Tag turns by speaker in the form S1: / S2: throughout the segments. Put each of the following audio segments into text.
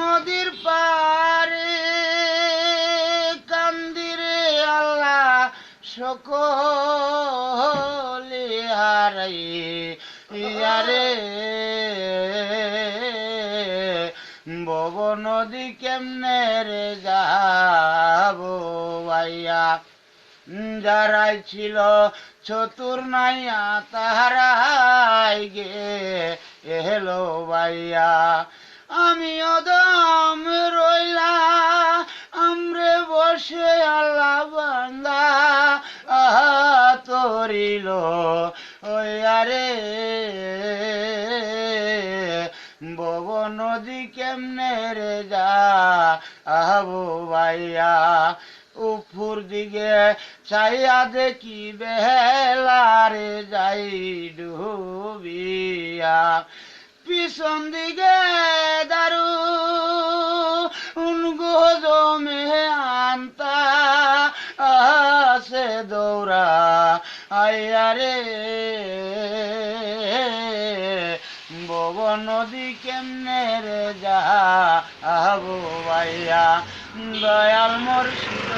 S1: নদীর আল্লাহ ইয়ারে বব নদী কেমনে রে যাব ভাইয়া? যারাই ছিল চতুর নাইয়া, তাহারাই গে এলো ভাইয়া। আমি অদম রইলা আমরে বসে আল্লাহ বান্দা, আহা তরিল, ওই আরে বব নদী কেমনে রে যা আহবো ভাইয়া উপর দিকে চাইয়া দেখি বেলারে যাই ডুবিয়া। পিছন দিকে দৌড়া আয়ারে বব নদী কেমনে রে যা আবো ভাইয়া? দয়াল মর্শিদ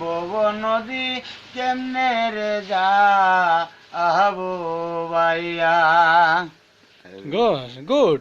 S1: বব নদী কেমনে রে যা আবো ভাইয়া?
S2: Good, good.